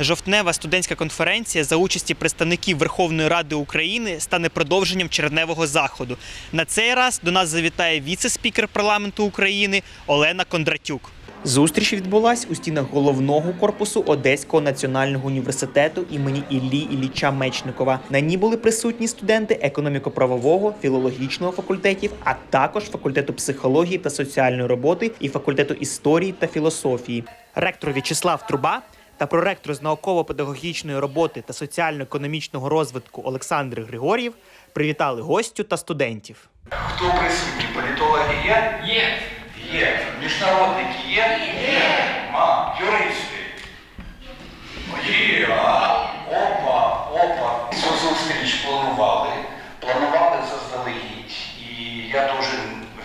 Жовтнева студентська конференція за участі представників Верховної Ради України стане продовженням червневого заходу. На цей раз до нас завітає віце-спікер парламенту України Олена Кондратюк. Зустріч відбулась у стінах головного корпусу Одеського національного університету імені Іллі Ілліча Мечникова. На ній були присутні студенти економіко-правового, філологічного факультетів, а також факультету психології та соціальної роботи і факультету історії та філософії. Ректор В'ячеслав Труба та проректор з науково-педагогічної роботи та соціально-економічного розвитку Олександр Григор'єв привітали гостю та студентів. Хто присутній? Політологи є? Є. Є. Міжнародники є? Є. Ма, юристи. Є. Опа, опа. Цю зустріч планували. Планували заздалегідь. І я дуже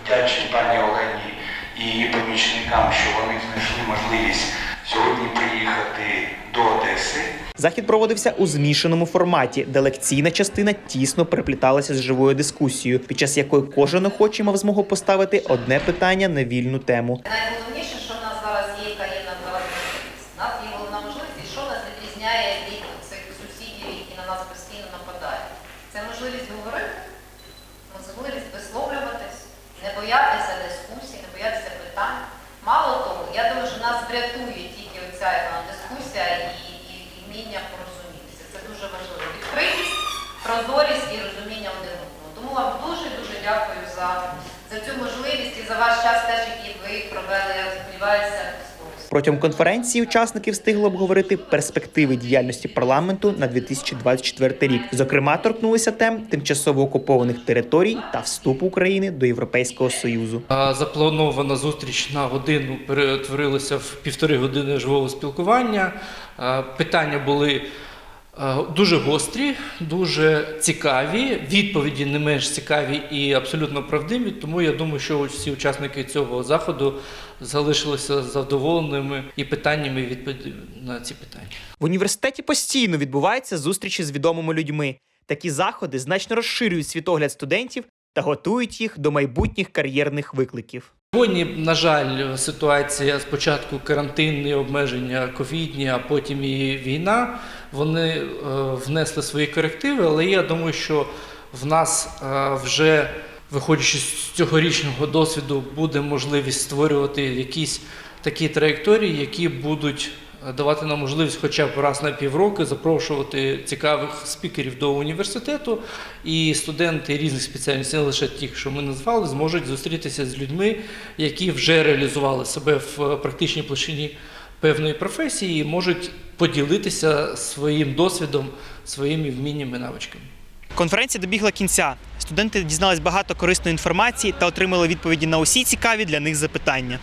вдячний пані Олені і її помічникам, що вони знайшли можливість сьогодні приїхати до Одеси. Захід проводився у змішаному форматі, де лекційна частина тісно перепліталася з живою дискусією, під час якої кожен охочий мав змогу поставити одне питання на вільну тему. Найголовніше, що в нас зараз є країна. У нас є головна можливість, що нас відрізняє від цих сусідів, які на нас постійно нападають. Це можливість говорити, можливість висловлюватись, не боятися дискусій, не боятися питань. Мало того, я думаю, що нас врятує прозорість і розуміння один одного. Тому вам дуже дуже дякую за, за цю можливість і за ваш час теж, який ви провели, я сподіваюся. Протягом конференції учасники встигли обговорити перспективи діяльності парламенту на 2024 рік. Зокрема, торкнулися тем тимчасово окупованих територій та вступу України до Європейського союзу. А Запланована зустріч на годину перетворилася в півтори години живого спілкування. Питання були дуже гострі, дуже цікаві, відповіді не менш цікаві і абсолютно правдиві. Тому я думаю, що всі учасники цього заходу залишилися задоволеними і питаннями і відповідями на ці питання. В університеті постійно відбуваються зустрічі з відомими людьми. Такі заходи значно розширюють світогляд студентів та готують їх до майбутніх кар'єрних викликів. Сьогодні, на жаль, ситуація спочатку карантинні обмеження ковідні, а потім і війна. Вони е, внесли свої корективи, але я думаю, що в нас е, вже виходячи з цьогорічного досвіду, буде можливість створювати якісь такі траєкторії, які будуть давати нам можливість хоча б раз на півроку запрошувати цікавих спікерів до університету, і студенти різних спеціальностей, не лише ті, що ми назвали, зможуть зустрітися з людьми, які вже реалізували себе в е, практичній площині певної професії, і можуть поділитися своїм досвідом, своїми вміннями, навичками. Конференція добігла кінця. Студенти дізнались багато корисної інформації та отримали відповіді на усі цікаві для них запитання.